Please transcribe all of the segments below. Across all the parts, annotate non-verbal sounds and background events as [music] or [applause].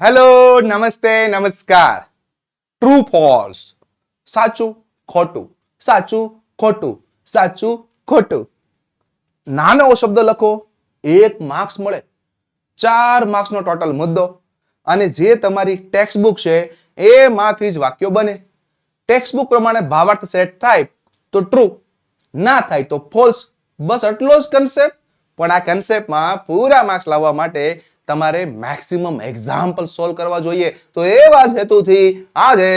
Hello નમસ્તે નમસ્કાર true false સાચું ખોટું સાચું ખોટું સાચું ખોટું નાનો શબ્દ લખો, એક માર્ક્સ મળે. ચાર માર્ક્સનો ટોટલ મુદ્દો. અને જે તમારી ટેક્સ્ટ બુક છે, એમાંથી જ વાક્યો બને. ટેક્સ્ટ બુક પ્રમાણે ભાવાર્થ સેટ થાય તો ટ્રુ ના થાય તો ફોલ્સ બસ એટલો જ કન્સેપ્ટ પણ આ કન્સેપ્ટમાં પૂરા માર્ક્સ લાવવા માટે તમારે મેક્સિમમ એક્ઝામ્પલ સોલ્વ કરવા જોઈએ. તો એવા જ હેતુથી આજે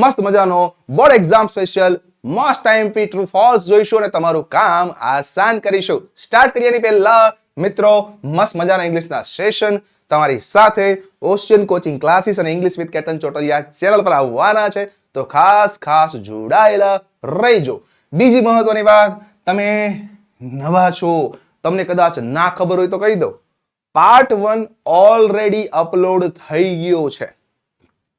મસ્ત મજાનો board exam special most time P true false જોઈશું અને તમારું કામ આસાન કરીશું. સ્ટાર્ટ કરીએ એની પહેલા, મિત્રો, મસ્ત મજાના ઇંગ્લિશના સેશન તમારી સાથે ઓશિયન કોચિંગ ક્લાસીસ અને English with Ketan Chotaliya channel પર આવવાના છે. તો ખાસ ખાસ જોડાયેલા રહેજો. બીજી મહત્વની વાત, તમે નવા છો. તમને કદાચ ના ખબર હોય તો કહી દો પાર્ટ વન ઓલરેડી અપલોડ થઈ ગયો છે.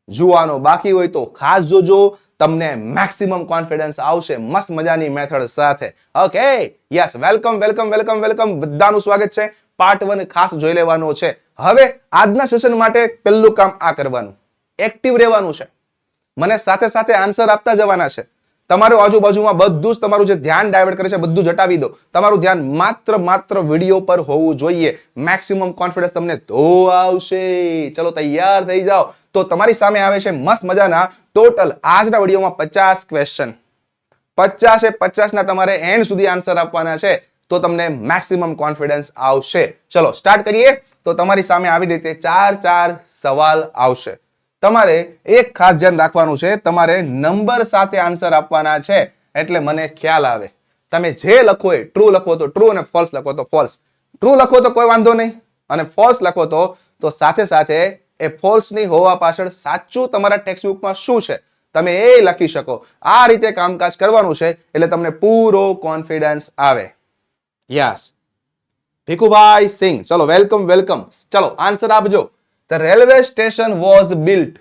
જોવાનો બાકી હોય તો ખાસ જોજો, તમને મેક્સિમમ કોન્ફિડન્સ આવશે મસ્ત મજાની મેથડ સાથે. Okay yes welcome welcome welcome welcome બધાનું સ્વાગત છે. પાર્ટ વન ખાસ જોઈ લેવાનો છે. હવે આજના સેશન માટે પહેલું કામ આ કરવાનું. એક્ટિવ રહેવાનું છે. મને સાથે સાથે આન્સર આપતા જવાના છે. તમારું આજુબાજુમાં બધું જ તમારું જે ધ્યાન ડાયવર્ટ કરે છે, બધું જટાવી દો. તમારું ધ્યાન માત્ર માત્ર વીડિયો પર હોવું જોઈએ. મેક્સિમમ કોન્ફિડન્સ તમને તો આવશે. ચલો, તૈયાર થઈ જાઓ. તો તમારી સામે આવે છે મસ્ત મજાના ટોટલ આજના વિડીયોમાં પચાસ ક્વેશ્ચન પચાસે પચાસના તમારે એન્ડ સુધી આન્સર આપવાના છે. તો તમને મેક્સિમમ કોન્ફિડન્સ આવશે. ચલો સ્ટાર્ટ કરીએ. તો તમારી સામે આવી રીતે ચાર ચાર સવાલ આવશે. તમારે એક ખાસ ધ્યાન રાખવાનું છે, તમારે નંબર સાથે આન્સર આપવાના છે. એટલે મને ખ્યાલ આવે. તમે જે લખો એ ટ્રુ લખો તો ટ્રુ અને ફોલ્સ લખો તો ફોલ્સ ટ્રુ લખો તો કોઈ વાંધો નહીં. અને ફોલ્સ લખો તો તો સાથે સાથે એ ફોલ્સ નહીં હોવા પાછળ સાચું તમારા ટેક્સ્ટબુકમાં શું છે, તમે એ લખી શકો. આ રીતે કામકાજ કરવાનું છે, એટલે તમને પૂરો કોન્ફિડન્સ આવે. યસ ભીખુભાઈ સિંહ ચલો વેલકમ વેલકમ ચલો આન્સર આપજો. The railway station was built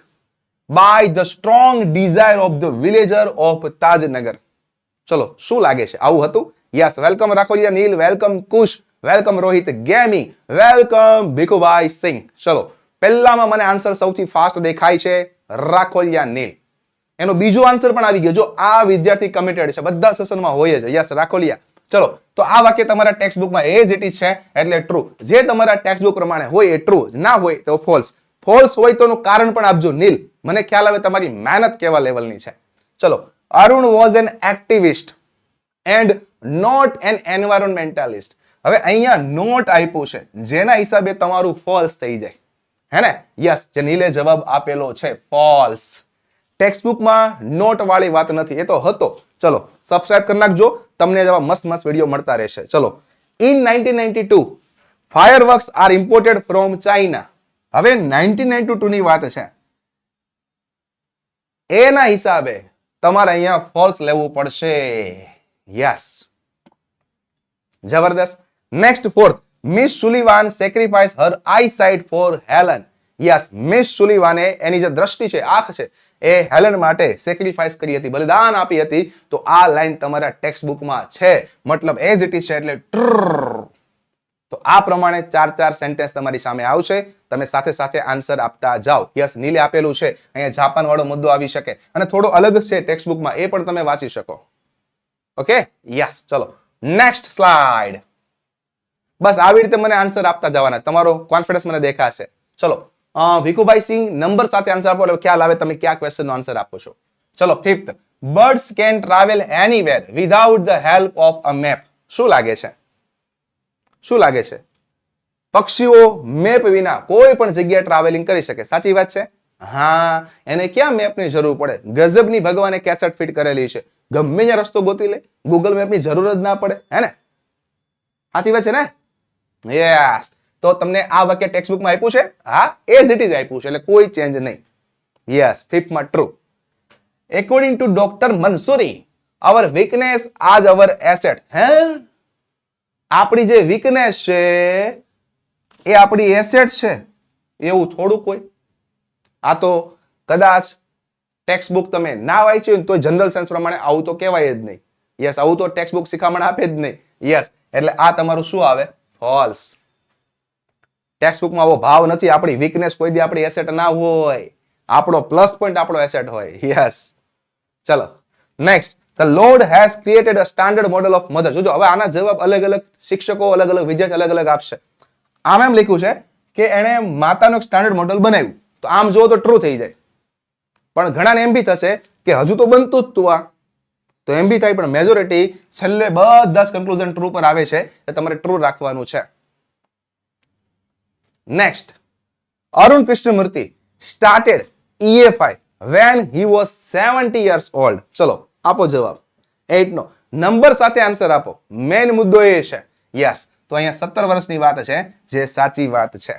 by the strong desire of the villager of Tajnagar ચલો, શું લાગે છે? આવું હતું? Yes welcome Rakholiya Neel welcome Kush welcome Rohit Gami welcome Bhikhubhai Singh ચલો, પહેલામાં મને આન્સર સૌથી ફાસ્ટ દેખાય છે રાખોલિયા નીલ. એનો બીજો આન્સર પણ આવી ગયો. જો આ વિદ્યાર્થી કમિટેડ છે, બધા સેશનમાં હોય છે યસ રાખોલિયા ચલો, તો આ વાક્ય તમારા ટેક્સ્ટ બુકમાં એ જ ઇટ ઇઝ છે, એટલે ટ્રુ જે તમારા ટેક્સ્ટ બુક પ્રમાણે હોય એ ટ્રુ ના હોય તો ફોલ્સ ફોલ્સ હોય તોનું કારણ પણ આપજો, નીલ. મને ખ્યાલ આવે તમારી મહેનત કેવા લેવલની છે. ચલો, Arun was an activist and not an environmentalist હવે અહીંયા નોટ આપ્યું છે. જેના હિસાબે તમારું ફોલ્સ થઈ જાય. હે ને? યસ જે નીલે જવાબ આપેલો છે ફોલ્સ ટેક્સ્ટ બુકમાં નોટ વાળી વાત નથી, એ તો હતો. ચલો સબસ્ક્રાઇબ કરી નાખજો. તમને જેવા મસ્ત મસ્ત વીડિયો મળતા રહેશે. ચલો in 1992 fireworks are imported from China હવે 1992 ની વાત છે. એના હિસાબે તમારે અહીંયા ફોલ્સ લેવું પડશે. યસ જબરદસ્ત. Next fourth Miss Sullivan sacrifice her eyesight for Helen yes, Miss સુલિવાને એની જે દ્રષ્ટિ છે, આંખ છે, એ હેલન માટે સેક્રિફાઈસ કરી હતી, બલિદાન આપી હતી. તો આ લાઈન તમારા ટેક્સ્ટ બુકમાં છે. મતલબ એઝ ઇટ ઇઝ છે એટલે તો આ પ્રમાણે ચાર ચાર સેન્ટેન્સ તમારી સામે આવશે. તમે સાથે સાથે આન્સર આપતા જાઓ. યસ, નીલે આપેલું છે. અહીંયા જાપાન વાળો મુદ્દો આવી શકે. અને થોડો અલગ છે ટેક્સ્ટ બુકમાં એ પણ તમે વાંચી શકો. ઓકે? યસ, ચલો. નેક્સ્ટ સ્લાઇડ બસ, આવી રીતે મને આન્સર આપતા જવાના. તમારો કોન્ફિડન્સ મને દેખાશે. ચલો. ભીખુભાઈ સિંહ, નંબર સાથે આન્સર આપો, એટલે ખ્યાલ આવે તમે કયા ક્વેશ્ચનનો આન્સર આપો છો. ચલો fifth birds can travel anywhere without the help of a map શું લાગે છે? શું લાગે છે? પક્ષીઓ મેપ વિના કોઈ પણ જગ્યાએ ટ્રાવેલિંગ કરી શકે. સાચી વાત છે? હા, એને ક્યાં મેપની જરૂર પડે? ગઝબની ભગવાને કેસેટ ફિટ કરેલી છે. ગમે ત્યાં રસ્તો ગોતી લે ગૂગલ મેપની જરૂર જ ના પડે, હે ને? સાચી વાત છે ને? યસ તો તમને આ વાક્ય ટેક્સ્ટ બુકમાં આપ્યું છે? હા એઝ ઇટ ઇઝ આપ્યું છે, એટલે કોઈ ચેન્જ નહીં. Yes ફિફ્થમાં true according to doctor Mansuri our weakness આજ અવર એસેટ હે આપણી જે વીકનેસ છે, એ આપણી એસેટ છે. એવું થોડું કોઈ. આ તો કદાચ ટેક્સ્ટ બુક તમે ના વાંચ્યું હોય તો જનરલ સેન્સ પ્રમાણે આવું તો કહેવાય જ નહીં. યસ આવું તો ટેક્સ્ટ બુક શીખામણ આપે જ નહીં. યસ એટલે આ તમારું શું આવે? ફોલ્સ ટેક્સ્ટ બુકમાં આવો ભાવ નથી, આપણી વીકનેસ કોઈ દી આપણી એસેટ ના હોય. આપણો પ્લસ પોઈન્ટ આપણો એસેટ હોય. યસ ચલો. Next the lord has created a standard model of mother જોજો, હવે આના જવાબ અલગ અલગ શિક્ષકો, અલગ અલગ વિદ્યાર્થી અલગ અલગ આપશે. આમ એમ લખ્યું છે કે એણે માતાનો સ્ટાન્ડર્ડ મોડેલ બનાવ્યું. તો આમ જુઓ તો ટ્રુ થઈ જાય. પણ ઘણાને એમ બી થશે કે હજુ તો બનતું જ તું આ. તો એમ બી થાય, પણ મેજોરિટી છેલ્લે બધા જ કન્ક્લુઝન ટ્રુ પર આવે છે એ તમારે ટ્રુ રાખવાનું છે. Next Arun Krishnamurthy started EFI when he was 70 years old. ચલો, આપો જવાબ. 8 નો. નંબર સાથે આન્સર આપો. મેન મુદ્દો એ છે. યસ તો અહીંયા 17 વર્ષની વાત છે, જે સાચી વાત છે.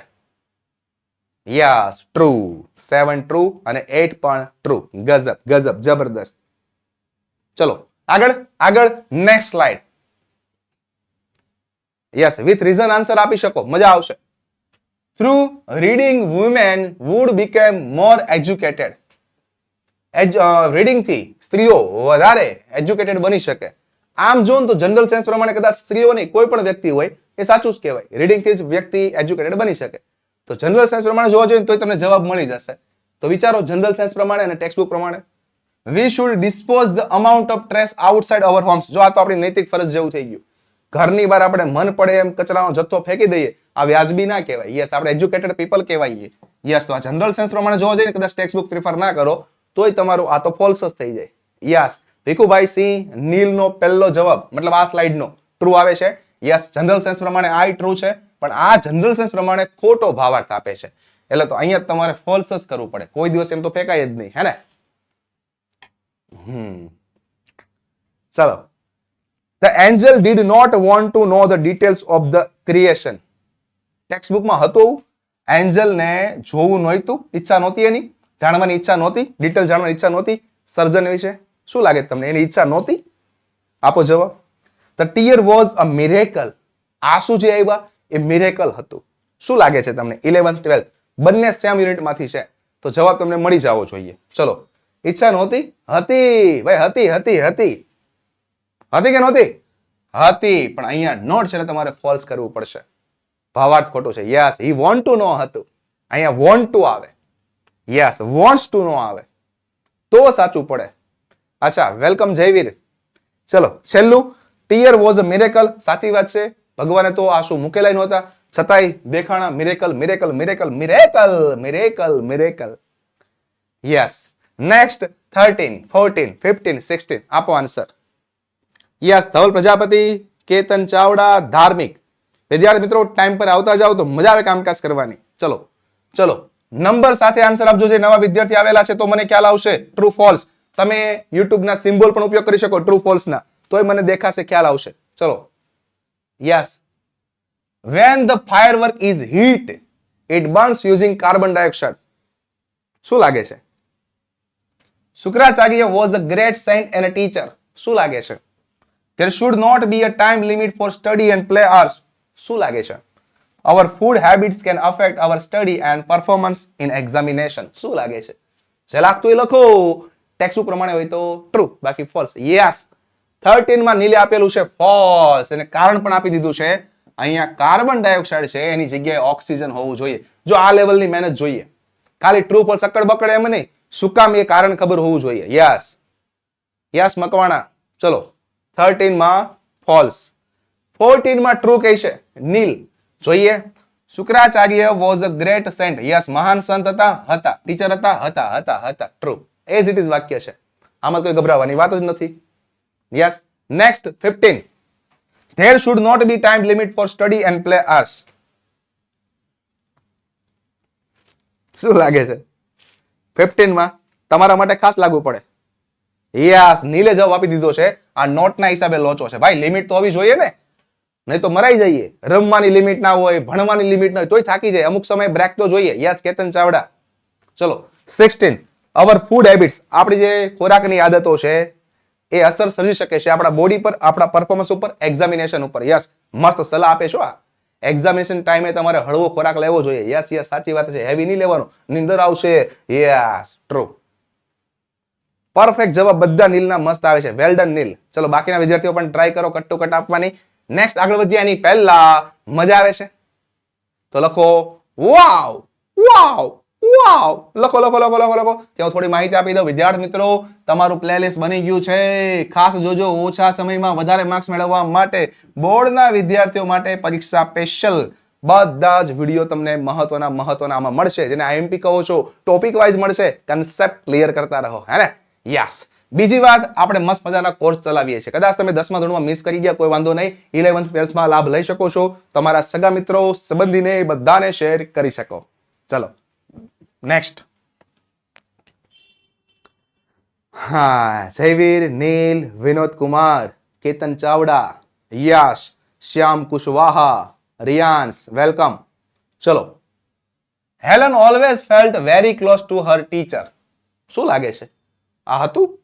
યસ ટ્રુ 7 ટ્રુ અને 8 પણ ટ્રુ ગજબ ગજબ, જબરદસ્ત. ચલો, આગળ આગળ next slide yes with reason answer આપી શકો. મજા આવશે. Through reading women would became more educated રીડિંગથી સ્ત્રીઓ વધારે એજ્યુકેટેડ બની શકે. આમ જોન તો જનરલ સેન્સ પ્રમાણે કદાચ સ્ત્રીઓની કોઈ પણ વ્યક્તિ હોય, એ સાચું જ કહેવાય. રીડિંગથી જ વ્યક્તિ એજ્યુકેટેડ બની શકે. તો જનરલ સેન્સ પ્રમાણે જોવા જોઈએ તો તમને જવાબ મળી જશે. તો વિચારો જનરલ સેન્સ પ્રમાણે અને ટેક્સ્ટબુક પ્રમાણે. We should dispose the amount of trash outside our homes જો આ તો આપણી નૈતિક ફરજ જેવું થઈ ગયું. ઘરની બહાર આપણે મન પડે એમ કચરાનો જથ્થો ફેંકી દઈએ. આ વ્યાજબી ના કહેવાય. યસ, આપણે એજ્યુકેટેડ પીપલ કહેવાય યસ, તો આ જનરલ સેન્સ પ્રમાણે જોવા જઈએ કદાચ ટેક્સ્ટ બુક પ્રિફર ના કરો, તોય તમારું આ તો ફોલ્સ જ થઈ જાય. યસ, ભીખુભાઈ સિંહ, નીલનો પહેલો જવાબ, મતલબ આ સ્લાઇડનો ટ્રુ આવે છે. યસ જનરલ સેન્સ પ્રમાણે આ ટ્રુ છે, પણ આ જનરલ સેન્સ પ્રમાણે ખોટો ભાવાર્થ આપે છે. એટલે તો અહીંયા તમારે ફોલ્સ જ કરવું પડે. કોઈ દિવસ એમ તો ફેંકાય જ નહીં, હે ને? હમ. ચલો. The angel did not want to know the details of the creation text બુકમાં હતું, એન્જલને જોવું નહોતું, ઈચ્છા નહોતી એની, જાણવાની ઈચ્છા નહોતી ડિટેલ જાણવાની ઈચ્છા નહોતી. સર્જન વિશે શું લાગે તમને? એની ઈચ્છા નહોતી? આપો જવાબ. The tear was a miracle આંસુ જે આવ્યા, એ મિરેકલ હતું. શું લાગે છે તમને? ઇલેવન્થ ટ્વેલ્થ બંને સેમ યુનિટમાંથી છે. તો જવાબ તમને મળી જવો જોઈએ. ચલો. ઈચ્છા નહોતી? હતી. ભાઈ, હતી હતી હતી. હતી કે નહોતી? હતી પણ અહીંયા નોટ છે ને તમારે ફોલ્સ કરવું પડશે. ભાવાર્થ ખોટું છે. Yes he want to know હતું. અહીંયા વોન્ટ ટુ આવે. યસ વોન્ટ્સ ટુ નો આવે. તો સાચું પડે. અચ્છા વેલકમ જયવીર. ચલો, છેલ્લું. ટીયર વોઝ અ મિરેકલ સાચી વાત છે. ભગવાને તો આંસુ મૂકેલા નહોતા. છતાંય દેખાણા miracle miracle miracle miracle miracle miracle yes next thirteen fourteen fifteen sixteen આપો આન્સર યસ, ધવલ પ્રજાપતિ, કેતન ચાવડા, ધાર્મિક. વિદ્યાર્થી મિત્રો ટાઈમ પર આવતા જાઓ તો મજા આવે કામકાજ કરવાની. ચલો ચલો નંબર સાથે આન્સર આપજો જે નવા વિદ્યાર્થી આવેલા છે તો મને ખ્યાલ આવશે ટ્રુ ફોલ્સ તમે યુટ્યુબના સિમ્બોલ પણ ઉપયોગ કરી શકો ટ્રુ ફોલ્સના તોય મને દેખાશે, ખ્યાલ આવશે. ચલો, yes. When the firework is heat it burns using carbon dioxide શું લાગે છે? Shukracharya was a great saint and a teacher શું લાગે છે? There should not be a time limit for study and play hours. શું લાગે છે? Our food habits can affect our study and performance in examination. શું લાગે છે? જે લાગતું એ લખો. ટેક્સ્ટ પ્રમાણે હોય તો? ટ્રુ બાકી ફોલ્સ યસ 13 માં નીલે આપેલું છે ફોલ્સ અને કારણ પણ આપી દીધું છે. અહીંયા કાર્બન ડાયોક્સાઇડ છે. એની જગ્યાએ ઓક્સિજન હોવું જોઈએ. જો આ લેવલની મહેનત જોઈએ. ખાલી ટ્રુ ફોલ્સ અકડ બકડ એમ નહીં. શું કામ એ કારણ ખબર હોવું જોઈએ? Yes yes Makwana. ચલો. 13 માં ફોલ્સ 14 માં ટ્રુ કહે છે નીલ. જોઈએ. Shukracharya was a great saint yes મહાન સંત હતા હતા. ટીચર હતા હતા હતા હતા. ટ્રુ એઝ ઇટ ઇઝ વાક્ય છે. આમાં કોઈ ગભરાવાની વાત જ નથી. Yes next fifteen there should not be time limit for study and play hours શું લાગે છે? 15 માં તમારા માટે ખાસ લાગુ પડે. યસ નીલે જવાબ આપી દીધો છે. આ નોટના હિસાબે લોચો છે. ભાઈ લિમિટ તો હોવી જોઈએ ને? નહીં તો મરાઈ જઈએ. રમવાની લિમિટ ના હોય, ભણવાની લિમિટ ના હોય, તોય થાકી જાય. અમુક સમય બ્રેક તો જોઈએ. યસ, કેતન ચાવડા. ચલો 16 અવર ફૂડ હેબિટ્સ આપણી જે ખોરાકની આદતો છે, એ અસર સર્જી શકે છે આપણા બોડી પર, આપણા પરફોર્મન્સ ઉપર એક્ઝામિનેશન ઉપર. યસ, મસ્ત સલાહ આપે છો આ. એક્ઝામિનેશન ટાઈમે તમારે હળવો ખોરાક લેવો જોઈએ. યસ યસ, સાચી વાત છે. હેવી નહીં લેવાનું. નિંદર આવશે. યસ ટ્રુ પરફેક્ટ જવાબ બધા નીલના મસ્ત આવે છે. Well done Neel. ચલો, બાકીના વિદ્યાર્થીઓ પણ ટ્રાય કરો કટ્ટો કટ આપવાની. નેક્સ્ટ આગળ વધ્યા એની પહેલા. મજા આવે છે? તો લખો, વાવ વાવ વાવ. લખો લખો લખો લખો લખો. ત્યાં થોડી માહિતી આપી દઉં. વિદ્યાર્થી મિત્રો, તમારું પ્લેલિસ્ટ બની ગયું છે. ખાસ જોજો, ઓછા સમયમાં વધારે માર્ક્સ મેળવવા માટે બોર્ડના વિદ્યાર્થીઓ માટે પરીક્ષા સ્પેશિયલ બધા જ વીડિયો તમને મહત્વના મહત્વના આમાં મળશે. જેને આઈએમપી કહો છો ટોપિક વાઇઝ મળશે. કન્સેપ્ટ ક્લિયર કરતા રહો. હે ને? યસ. બીજી વાત, આપણે મસ્ત મજાના કોર્સ ચલાવીએ છીએ. કદાચ તમે દસમા ધોરણમાં મિસ કરી ગયા, કોઈ વાંધો નહીં. ઇલેવન્થ ટ્વેલ્થમાં લાભ લઈ શકો છો. તમારા સગા મિત્રો, સંબંધીને બધાને શેર કરી શકો. ચલો. નેક્સ્ટ હા, જયવીર, નીલ, વિનોદ કુમાર, કેતન ચાવડા, યશ, શ્યામ કુશવાહા રિયાન્સ વેલકમ ચલો. Helen always felt very close to her teacher શું લાગે છે? આ હતું?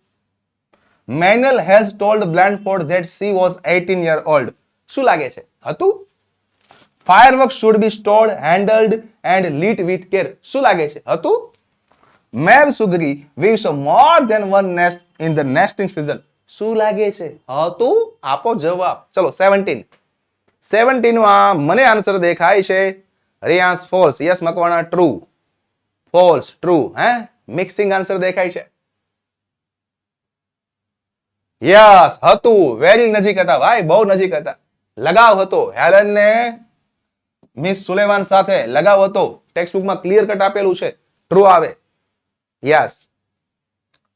Menal has told Blandford that she was 18 year old શું લાગે છે? હતું? Firework should be stored handled and lit with care શું લાગે છે? હતું? Male sugri weaves more than one nest in the nesting season શું લાગે છે? હતું? આપો જવાબ. ચલો સેવન્ટીન સેવન્ટીનું આ મને આન્સર દેખાય છે. Riyans false yes Makwana true false true હે? મિક્સિંગ આન્સર દેખાય છે. યસ, હતું. વેરી નજીક હતા, ભાઈ, બહુ નજીક હતા. લગાવ હતો. હેલન ને મિસ સુલેવાન સાથે લગાવ હતો. ટેક્સ્ટ બુકમાં ક્લિયર કટ આપેલું છે. ટ્રુ આવે. Yes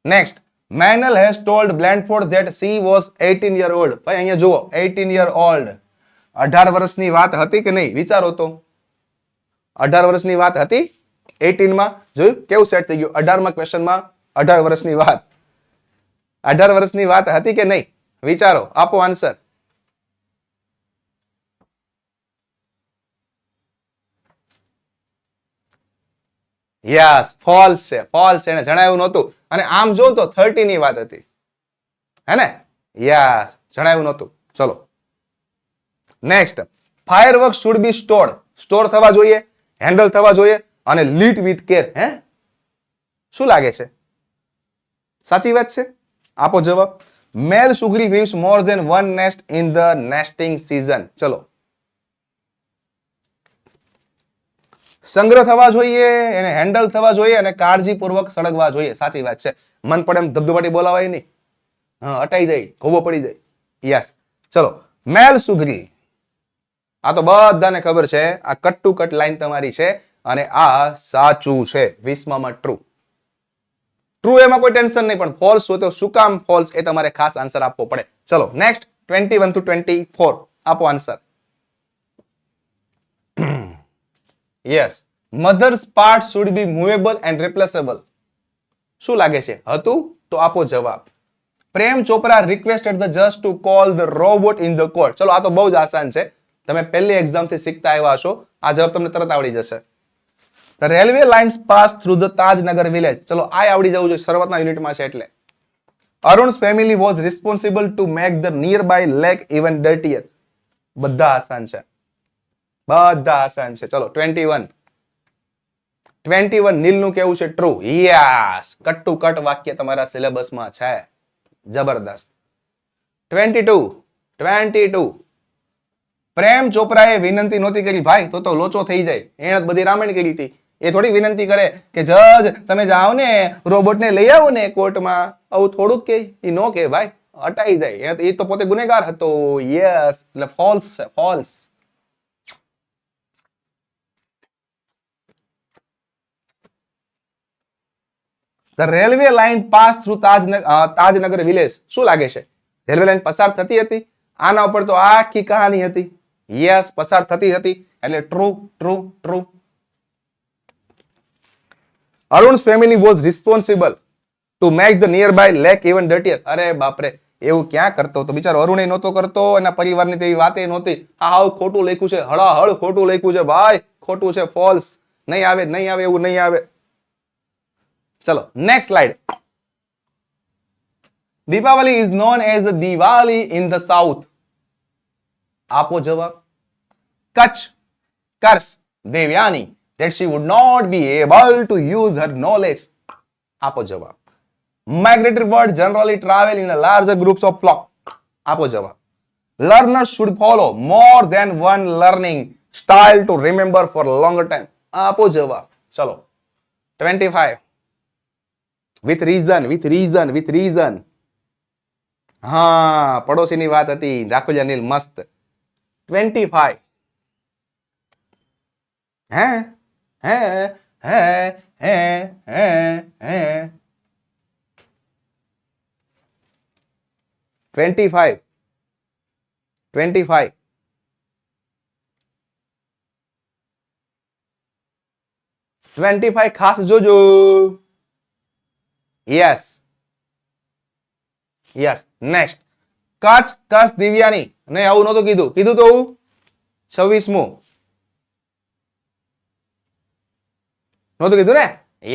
next Menal has told Blandford that she was 18 year old ભાઈ, અહીંયા જુઓ. 18 યર ઓલ્ડ 18 વર્ષની વાત હતી કે નહીં? વિચારો તો. 18 વર્ષની વાત હતી? 18 માં? જોયું? કેવું સેટ થઈ ગયું? 18 માં ક્વેશ્ચનમાં 18 વર્ષની વાત. 18 વર્ષની વાત હતી કે નહીં? વિચારો, આપો આન્સર યસ ફોલ્સ છે ફોલ્સ એને જણાવ્યું નહોતું. અને આમ જો તો 30 ની વાત હતી. હે ને? યસ જણાવ્યું નહોતું. ચલો. Next firework should be stored store થવા જોઈએ હેન્ડલ થવા જોઈએ, અને લીટ વિથ કેર હે? શું લાગે છે? સાચી વાત છે? આપો જવાબ. Male sugri weaves more than one nest in the nesting season. ચલો. સંગ્રહ થવા જોઈએ, એને હેન્ડલ થવા જોઈએ અને કાળજીપૂર્વક સળગવા જોઈએ. સાચી વાત છે. મન પડે એમ ધબધબાટી બોલાવાય નહીં. હા, અટાઈ જાય ખોબો પડી જાય. યસ. ચલો. મેલ સુગરી. આ તો બધાને ખબર છે. આ કટ ટુ કટ લાઈન તમારી છે અને આ સાચું છે. વીસમાં ટ્રુ ટ્રુ એમાં કોઈ ટેન્શન નહીં, પણ ફોલ્સ હોય તો શું કામ ફોલ્સ એ તમારે ખાસ આન્સર આપવો પડે. ચલો next twenty one two twenty four આપો answer yes mother's part should be movable and replaceable શું લાગે છે? હતું? તો આપો જવાબ. Prem Chopra requested the judge to call the robot in the court ચલો, આ તો બહુ જ આસાન છે. તમે પહેલી એક્ઝામથી શીખતા આવ્યા છો આ જવાબ તમને તરત આવડી જશે. Railway lines pass through the Tajnagar village ચલો, આ આવડી જવું જોઈએ, શરૂઆતના યુનિટમાં છે એટલે. Arun's family was responsible to make the nearby lake even dirtier બધા આસાન છે. બધા આસાન છે. ચલો ટ્વેન્ટી વન ટ્વેન્ટી વન નીલનું કેવું છે? True yes cut to cut વાક્ય તમારા સિલેબસમાં છે. જબરદસ્ત. Twenty two twenty two Prem ચોપરાએ વિનંતી નહોતી કરી. ભાઈ, તો તો લોચો થઈ જાય. એને બધી રામાયણ કરી હતી. એ થોડી વિનંતી કરે કે, જજ, તમે જાઓ ને, રોબોટને લઈ આવો ને કોર્ટમાં. આવું થોડુંક કે, એ નો કે, ભાઈ અટાઈ જાય. એ તો પોતે ગુનેગાર હતો. યસ એટલે ફોલ્સ છે false the railway line pass through Tajnagar Tajnagar village શું લાગે છે? રેલવે લાઇન પસાર થતી હતી? આના ઉપર તો આખી કહાની હતી. યસ પસાર થતી હતી. એટલે true true true Arun's family was responsible to make the nearby lake even dirtier અરે બાપરે, એવું ક્યાં કરતો તો બિચારો અરુણે નહોતો કરતો, એના પરિવારની તેવી વાતે નહોતી. આ હાવ ખોટું લખ્યું છે. હળાહળ ખોટું લખ્યું છે. ભાઈ, ખોટું છે ફોલ્સ નહીં આવે નહીં આવે, એવું નહીં આવે. ચલો next slide Deepavali is known as Diwali in the south આપો જવાબ. Kutch, curse, Devyani. That she would not be able to use her knowledge આપો જવાબ migratory birds generally travel in larger groups of flock આપો જવાબ learners should follow more than one learning style to remember for longer time આપો જવાબ ચલો twenty five with reason with reason with હા પડોશીની વાત હતી રાખોજ અનિલ મસ્ત ટ્વેન્ટી ફાઈવ હે હે હે હે હે હે. Twenty twenty five twenty five ખાસ જોજો. Yes yes next Kach Kach Devayani. નહીં, આવું નહોતું કીધું. કીધું તો છવ્વીસમું. નહોતું કીધું ને?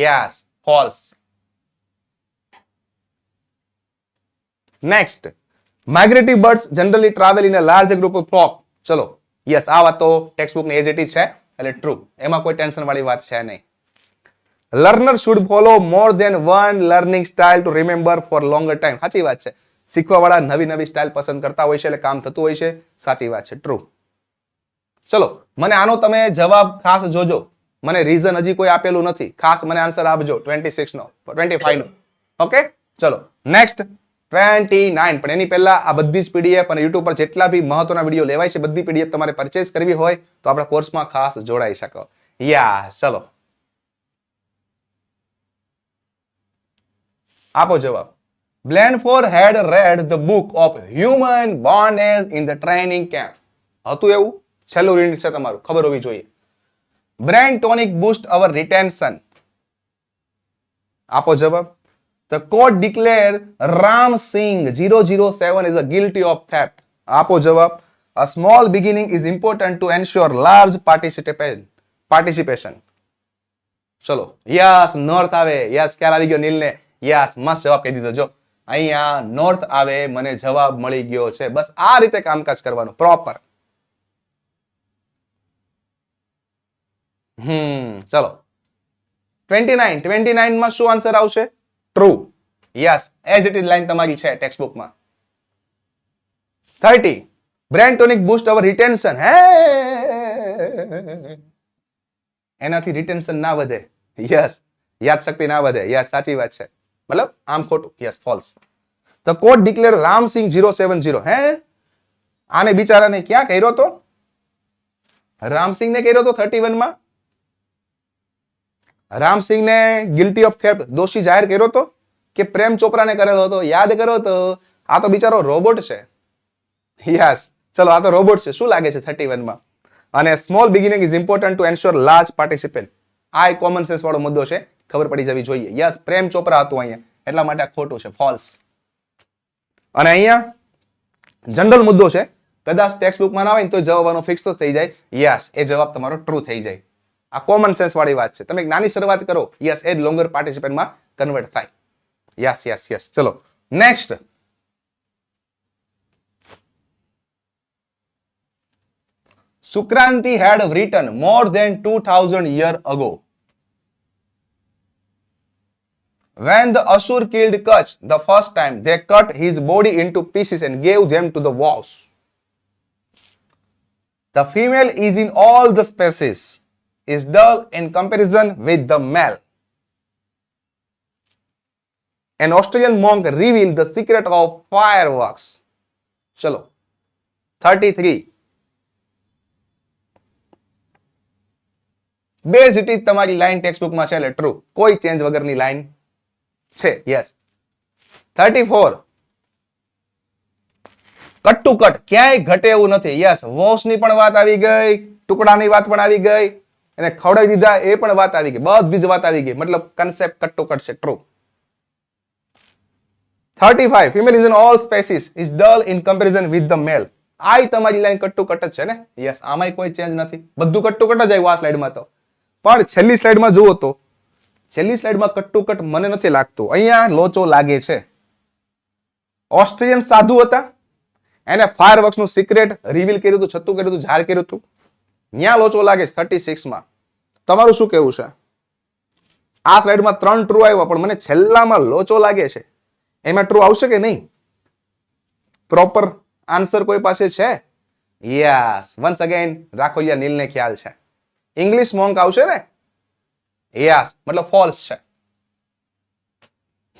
Yes false next migratory birds generally travel in a large group of flock ચલો. યસ આ વાત તો ટેક્સ્ટ બુકની એઝ ઇટ ઇઝ છે, એટલે ટ્રુ એમાં કોઈ ટેન્શન વાળી વાત છે નહીં. Learner should follow more than one learning style to remember for longer time સાચી વાત છે. શીખવા વાળા નવી નવી સ્ટાઇલ પસંદ કરતા હોય છે, એટલે કામ થતું હોય છે. સાચી વાત છે. ટ્રુ ચલો. મને આનો તમે જવાબ ખાસ જોજો. મને રીઝન હજી કોઈ આપેલું નથી. ખાસ મને આન્સર આપજો ટ્વેન્ટી સિક્સ નો ટ્વેન્ટી ફાઈવ નો. ઓકે ચલો નેક્સ્ટ ટ્વેન્ટી નાઇન પણ એની પહેલા આ બધી જ પીડીએફ અને યુટ્યુબ પર જેટલા બી મહત્વના વીડિયો લેવાય છે, બધી પીડીએફ તમારે પરચેસ કરવી હોય, તો આપણા કોર્સમાં ખાસ જોડાઈ શકો. યા ચલો. આપો જવાબ. Blend for had read the book of human bondage in the training camp હતું એવું? છેલ્લું રીડ છે તમારું. ખબર હોવી જોઈએ. Brain tonic boost our retention આપો જવાબ. The court declare Ram Singh zero zero seven is a guilty of આપો જવાબ. A small beginning is important to ensure large participation participation ચલો. યસ નોર્થ આવે. યસ ક્યારે આવી ગયો નીલને. યસ, મસ્ત જવાબ કહી દીધો. જો, અહીંયા નોર્થ આવે, મને જવાબ મળી ગયો છે. બસ આ રીતે કામકાજ કરવાનું પ્રોપર હમ, ચલો. ટ્વેન્ટી નાઇન ટ્વેન્ટી નાઇનમાં શું આન્સર આવશે? True yes as it is line તમારી છે ટેક્સ્ટ બુકમાં thirty brain tonic boost our retention હે એનાથી રિટેન્શન ના વધે. યસ યાદ શક્તિ ના વધે. યસ સાચી વાત છે. મતલબ આમ ખોટું. Yes false the court declare Ram Singh zero seven zero હે? આને બિચારાને ક્યાં કર્યો તો? રામસિંહને કર્યો તો થર્ટી વનમાં રામસિંહને ગિલ્ટી ઓફ થેફ્ટ દોષી જાહેર કર્યો હતો કે પ્રેમ ચોપરાને કરેલો હતો, યાદ કરો તો આ તો બિચારો રોબોટ છે. યસ ચલો, આ તો રોબોટ છે. શું લાગે છે થર્ટી વનમાં અને small beginning is important to ensure large participant આ એક કોમન સેન્સ વાળો મુદ્દો છે. ખબર પડી જવી જોઈએ. યસ પ્રેમ ચોપરા હતું અહીંયા. એટલા માટે આ ખોટું છે. ફોલ્સ અને અહીંયા જનરલ મુદ્દો છે. કદાચ ટેક્સ્ટ બુકમાં ના આવે ને તો જવાબનો ફિક્સ જ થઈ જાય. યસ એ જવાબ તમારો ટ્રુ થઈ જાય. આ કોમન સેન્સ વાળી વાત છે તમે એક નાની શરૂઆત કરો યસ એ જ લોંગર પાર્ટિસિપેન્ટમાં કન્વર્ટ થાય યસ યસ યસ ચલો next Sukranti had written more than 2000 year ago. When the Asur killed Kach the first time, they cut his body into pieces and gave them to the wolves. The female is in all the species, Is dull in comparison with the male. An Australian monk revealed the secret of fireworks. Chalo. 33. બેઝ it is તમારી line text બુકમાં છે એટલે true કોઈ change વગરની line છે yes thirty four cut to cut ક્યાંય ઘટે એવું નથી યસ વોશની પણ વાત આવી ગઈ, ટુકડાની વાત પણ આવી ગઈ એને ખવડાવી દીધા, એ પણ વાત આવી ગઈ. બધી જ વાત આવી ગઈ. મતલબ કન્સેપ્ટ કટ છે. True thirty five female is in all species is dull in comparison with the male આ તમારી લાઈન કટ કટ જ છે ને? યસ આમાંય કોઈ ચેન્જ નથી. બધું કટ કટ જ આવ્યું આ સ્લાઇડમાં તો. પણ છેલ્લી સ્લાઇડમાં જુઓ તો, છેલ્લી સ્લાઇડમાં કટ કટ મને નથી લાગતું. અહીંયા લોચો લાગે છે. ઓસ્ટ્રેલિયન સાધુ હતા. એને ફાયર વર્ક્સનું સિક્રેટ રિવીલ કર્યું હતું છતું કર્યું હતું જાહેર કર્યું હતું. ત્યાં લોચો લાગે છે થર્ટી સિક્સમાં તમારું શું કેવું છે? આ સ્લાઇડમાં ત્રણ ટ્રુ આવ્યા, પણ મને છેલ્લામાં લોચો લાગે છે. એમાં ટ્રુ આવશે કે નહીં? પ્રોપર આન્સર કોઈ પાસે છે? યસ વન્સ અગેન રાખોલિયા નીલને ખ્યાલ છે. ઇંગ્લિશ મોંક આવશે ને? યસ મતલબ ફોલ્સ છે.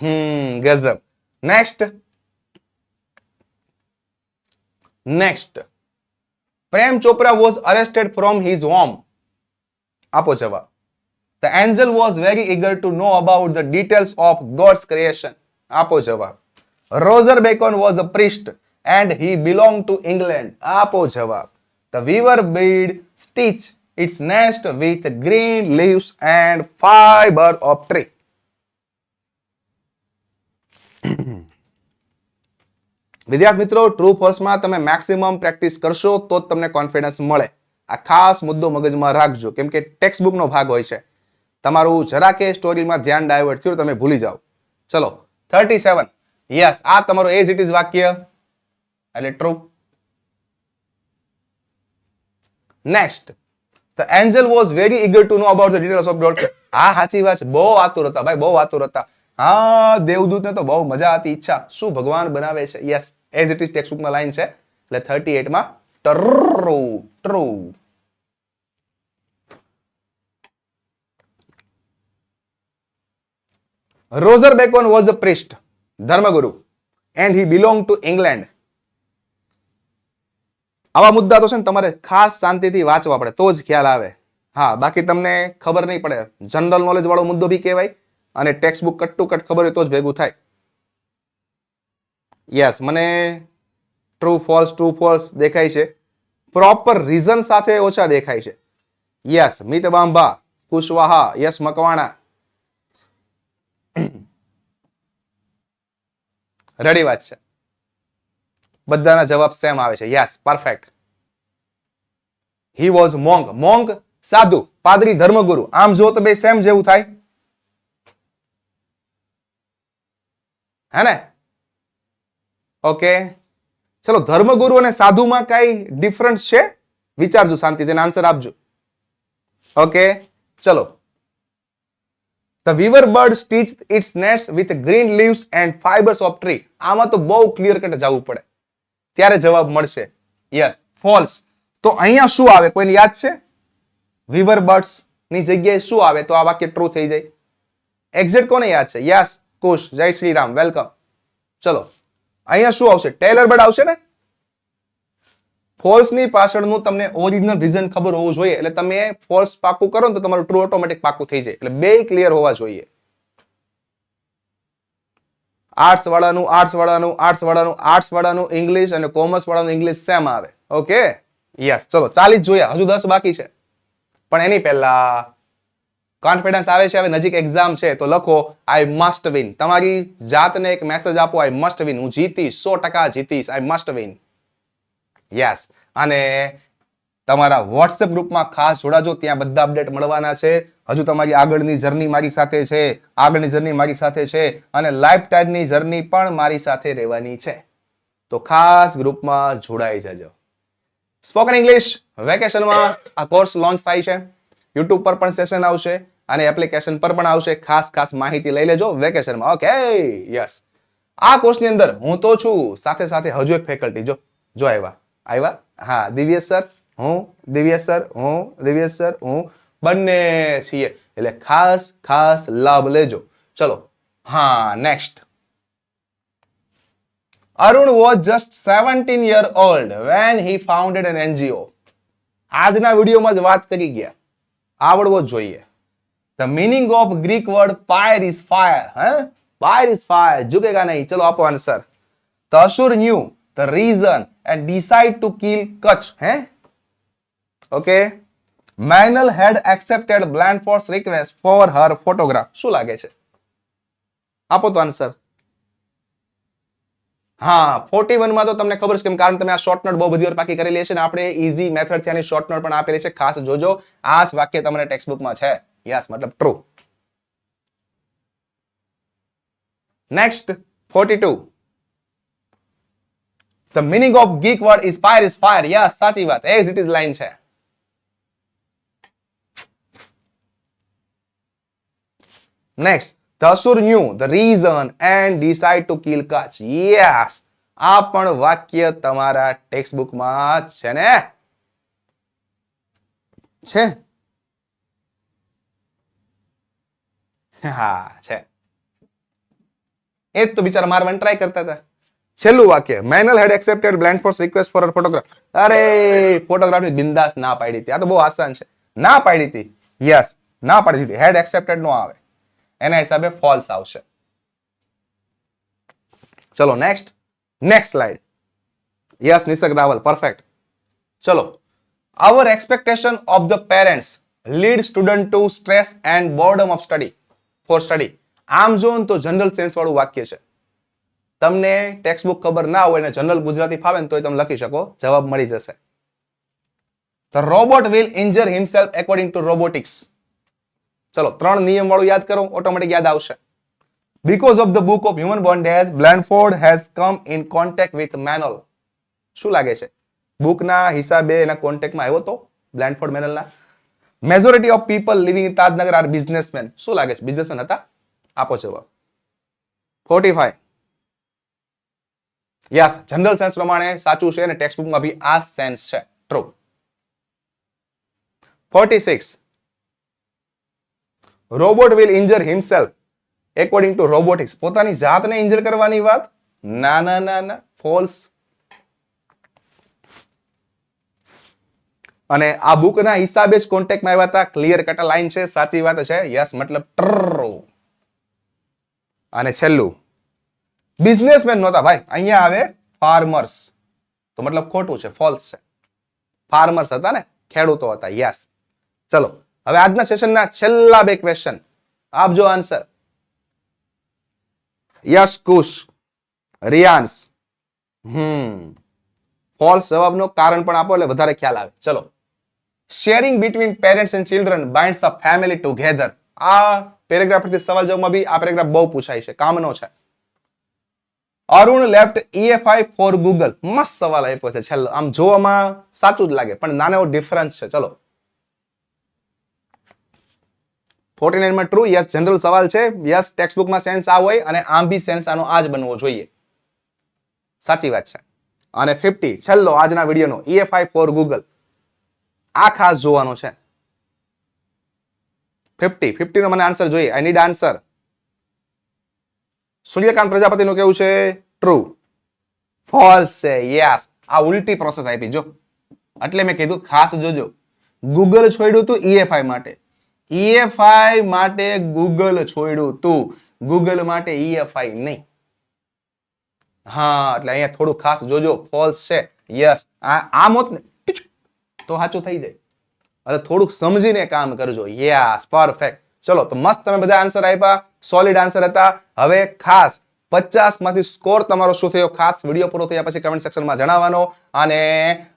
હમ ગઝબ next next Prem Chopra was arrested from his home આપો જવાબ The angel was very eager to know about the details of God's creation. આપો જવાબ. Roger Bacon was a priest and he belonged to England. આપો જવાબ. The weaver bird stitch its nest with green leaves and fiber of tree. [clears throat] વિદ્યાર્થી મિત્રો true ફોર્સમાં તમે maximum practice કરશો તો જ તમને કોન્ફિડન્સ મળે. આ ખાસ મુદ્દો મગજમાં રાખજો, કેમ કે ટેક્સ્ટ બુકનો ભાગ હોય છે. તમારું જરા કે સ્ટોરીમાં ધ્યાન ડાયવર્ટ થયું, તમે ભૂલી જાઓ. ચલો થર્ટી સેવન યસ આ તમારું એજ ઇટ ઇઝ વાક્ય. એટલે true next the angel was very eager to know about the details of dot હા, સાચી વાત બહુ આતુર હતા ભાઈ, બહુ આતુર હતા હા, દેવદૂતને તો બહુ મજા હતી, ઈચ્છા. શું ભગવાન બનાવે છે? યસ એઝ ઇટ ઇઝ ટેક્સ્ટમાં લાઈન છે. એટલે thirty એટમાં true true Roger Bacon was a priest ધર્મગુરુ and he belong to England આવા મુદ્દા તો છે ને તમારે ખાસ શાંતિથી વાંચવા પડે, તો જ ખ્યાલ આવે. હા, બાકી તમને ખબર નહીં પડે જનરલ નોલેજ વાળો મુદ્દો બી કહેવાય, અને text book cut to cut ખબર હોય તો જ ભેગું થાય. યસ મને ટ્રુ ફોલ્સ ટ્રુ ફોલ્સ દેખાય છે. પ્રોપર રીઝન સાથે ઓછા દેખાય છે. Yes Mit Bambha, Kushwaha, yes Makwana. [clears throat] રડી વાત છે? બધાના જવાબ સેમ આવે છે. Yes perfect he was monk monk સાધુ, પાદરી ધર્મગુરુ. આમ જો તો બે સેમ જેવું થાય. હે ને? ઓકે ચલો, ધર્મગુરુ અને સાધુમાં કઈ ડિફરન્સ છે? વિચારજો શાંતિ તેને આન્સર આપજો. ઓકે ચલો. The weaver bird stitch its nests with green leaves and fibres of tree આમાં તો બહુ ક્લિયર કટ જવું પડે. ત્યારે જવાબ મળશે. યસ ફોલ્સ તો અહીંયા શું આવે? કોઈને યાદ છે? વીવર બર્ડ્સની જગ્યાએ શું આવે? તો આ વાક્ય ટ્રુ થઈ જાય. એક્ઝેક્ટ કોને યાદ છે? યસ કુશ જય શ્રી રામ. વેલકમ ચલો. અહીંયા શું આવશે? ટેલર બર્ડ આવશે ને? ફોલ્સની પાછળનું તમને ઓરિજિનલ રીઝન ખબર હોવું જોઈએ. એટલે તમે ફોલ્સ પાકું કરો ને તો તમારું ટ્રુ ઓટોમેટિક પાકું થઈ જાય. એટલે બે ક્લિયર હોવા જોઈએ. આર્ટ્સ વાળાનું આર્ટ્સ વાળાનું આર્ટ્સ વાળાનું આર્ટ્સ વાળાનું ઇંગ્લિશ અને કોમર્સ વાળાનું ઇંગ્લિશ સેમ આવે? ઓકે યસ ચલો ચાલીસ જોયા હજુ દસ બાકી છે. પણ એની પહેલા કોન્ફિડન્સ આવે છે, હવે નજીક એક્ઝામ છે, તો લખો આઈ મસ્ટ વિન તમારી જાતને એક મેસેજ આપો આઈ મસ્ટ વિન હું જીતીશ, સો ટકા જીતીશ આઈ મસ્ટ વિન યસ અને તમારા વોટ્સએપ ગ્રુપમાં ખાસ જોડાજો, ત્યાં બધા અપડેટ મળવાના છે. હજુ તમારી આગળની જર્ની મારી સાથે છે, આગળની જર્ની મારી સાથે છે, અને લાઈફ ટાઈમની જર્ની પણ મારી સાથે રહેવાની છે. તો ખાસ ગ્રુપમાં જોડાઈ જજો. સ્પોકન ઇંગ્લિશ વેકેશનમાં આ કોર્સ લોન્ચ થાય છે. યુટ્યુબ પર પણ સેશન આવશે અને એપ્લિકેશન પર પણ આવશે. ખાસ ખાસ માહિતી લઈ લેજો વેકેશનમાં ઓકે યસ આ કોર્સની અંદર હું તો છું. સાથે સાથે હજુ એક ફેકલ્ટી જો જો આવ્યા આવ્યા હા, દિવ્યેશ સર હું, દિવ્યેશ સર હું, દિવ્યેશ સર હું. બંને છીએ. એટલે ખાસ ખાસ લાભ લેજો. ચલો. હા next Arun was just seventeen year old when he founded an NGO આજના વિડીયોમાં જ વાત કરી ગયા. આવડવો જોઈએ. The meaning of Greek word fire is fire હે? ફાયર ઇઝ ફાયર ઝુકેગા નહીં. ચલો આપો answer the Asur knew the reason and decide to kill Kach, હે? Okay Menal had accepted Blandford's request for her photograph શું લાગે છે? આપો તો આન્સર હા ફોર્ટી વનમાં તો તમને ખબર છે કેમ કારણ તમે આ શોર્ટ નોટ બહુ બધી વાર પાકી કરેલી છે ને આપણે ઇઝી મેથડથી આની શોર્ટ નોટ પણ આપેલી છે. ખાસ જોજો. આ વાક્ય તમને ટેક્સ્ટ બુકમાં છે. યસ મતલબ true next forty two the meaning of ગીક word is fire is fire yes સાચી વાત. એઝ ઇટ ઇઝ લાઈન છે. Next, the Asur knew the reason and decide to kill. Yes. આ પણ વાક્ય તમારા ટેક્સ્ટ બુકમાં છે ને? છે? હા, છે. એ જ તો બિચારા મારવાની ટ્રાય કરતા હતા. છેલ્લું વાક્ય Menal had accepted Blandford's request for photograph અરે ફોટોગ્રાફની બિંદાસ ના પાડી હતી. આ તો બહુ આસાન છે. ના પાડી હતી. યસ ના પાડી હતી. હેડ એક્સેપ્ટેડ નો આવે. એના હિસાબે ફોલ્સ આવશે ચલો next next slide yes Nisarg Raval perfect ચલો our expectation of the parents lead student to stress and boredom of study for study આમ જો તો જનરલ સેન્સ વાળું વાક્ય છે તમને ટેક્સ્ટ બુક ખબર ના હોય ને જનરલ ગુજરાતી ફાવે ને તોય તમે લખી શકો જવાબ મળી જશે The robot will injure himself according to robotics. ચલો, ત્રણ નિયમ વાળું યાદ કરો ઓટોમેટિક યાદ આવશે. Because of the book of human bondage Blandford has come in contact with Manel શું લાગે છે? બુકના હિસાબે એના કોન્ટેક્ટમાં આવ્યો તો? Blandford મેનલના majority of people living in Tajnagar are businessman શું લાગે છે? બિઝનેસમેન હતા? આપો જવાબ. Forty five yes general sense પ્રમાણે સાચું છે અને ટેક્સ્ટ બુકમાં બી આ સેન્સ છે. True forty six robot will injure himself. According to robotics પોતાની જાતને ઇન્જર કરવાની વાત? ના ના ના ના ફોલ્સ અને આ બુકના હિસાબે જ કોન્ટેક્ટમાં આવ્યા હતા. ક્લિયર કટ લાઈન છે, સાચી વાત છે. યસ મતલબ ટ્ર અને છેલ્લું બિઝનેસમેન નહોતા. ભાઈ, અહીંયા આવે ફાર્મર્સ તો મતલબ ખોટું છે ફોલ્સ છે. ફાર્મર્સ હતા ને, ખેડૂતો હતા. યસ ચલો હવે આજના સેશનના છેલ્લા બે ક્વેશ્ચન આપજો આન્સર યસ કુશ રિયાન્સ હમ ફોલ્સ જવાબનો કારણ પણ આપો, એટલે વધારે ખ્યાલ આવે. ચલો. Sharing between parents and children binds a family together આ પેરેગ્રાફ પરથી સવાલ જવાબમાં બી આ પેરેગ્રાફ બહુ પૂછાય છે, કામનો છે. Arun left EFI for Google મસ્ત સવાલ આપ્યો છે છેલ્લો. આમ જોવામાં સાચું જ લાગે, પણ નાનો એવો ડિફરન્સ છે. ચલો. ફોર્ટી નાઇનમાં ટ્રુ યસ જનરલ સવાલ છે. યસ ટેક્સ્ટબુકમાં સેન્સ આ હોય અને આમ બી સેન્સ આનો આ જ બનવો જોઈએ. સાચી વાત છે. અને ફિફ્ટી છેલ્લો આજના વિડીયોનો ઈએફઆઈ ફોર ગૂગલ આ ખાસ જોવાનો છે. ફિફ્ટી ફિફ્ટી નો મને આન્સર જોઈએ. આઈ નીડ આન્સર સૂર્યકાંત પ્રજાપતિનું કેવું છે? ટ્રુ ફોલ્સ છે. યસ આ ઉલટી પ્રોસેસ આપી. જો. એટલે મેં કીધું ખાસ જોજો. ગૂગલ છોડ્યું તું ઈએફઆઈ માટે. ઈએફઆઈ માટે ગૂગલ છોડ્યું તું. ગૂગલ માટે ઈએફઆઈ નહીં. હા, એટલે અહીંયા થોડું ખાસ જોજો ફોલ્સ છે. યસ આ આમ હોત ને તો સાચું થઈ જાય. અરે થોડુંક સમજીને કામ કરજો. યસ પરફેક્ટ ચલો, તો મસ્ત તમે બધા આન્સર આપ્યા. સોલિડ આન્સર હતા. હવે ખાસ પચાસમાંથી સ્કોર તમારો શું થયો? ખાસ વીડિયો પૂરો થયા પછી કમેન્ટ સેક્શનમાં જણાવવાનો. અને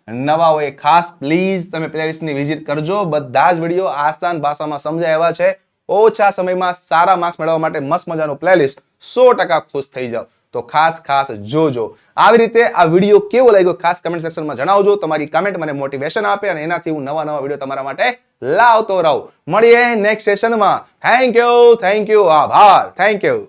નવા હોય ખાસ પ્લીઝ તમે પ્લેલિસ્ટની વિઝિટ કરજો. બધા જ વીડિયો આસાન ભાષામાં સમજાય છે. ઓછા સમયમાં સારા માર્ક્સ મેળવવા માટે મસ્ત મજાનું પ્લેલિસ્ટ સો ટકા ખુશ થઈ જાઓ. તો ખાસ ખાસ જોજો. આવી રીતે આ વીડિયો કેવો લાગ્યો ખાસ કમેન્ટ સેક્શનમાં જણાવજો. તમારી કમેન્ટ મને મોટિવેશન આપે અને એનાથી હું નવા નવા વીડિયો તમારા માટે લાવતો રહું. મળીએ નેક્સ્ટ સેશનમાં થેન્ક યુ થેન્ક યુ આભાર. Thank you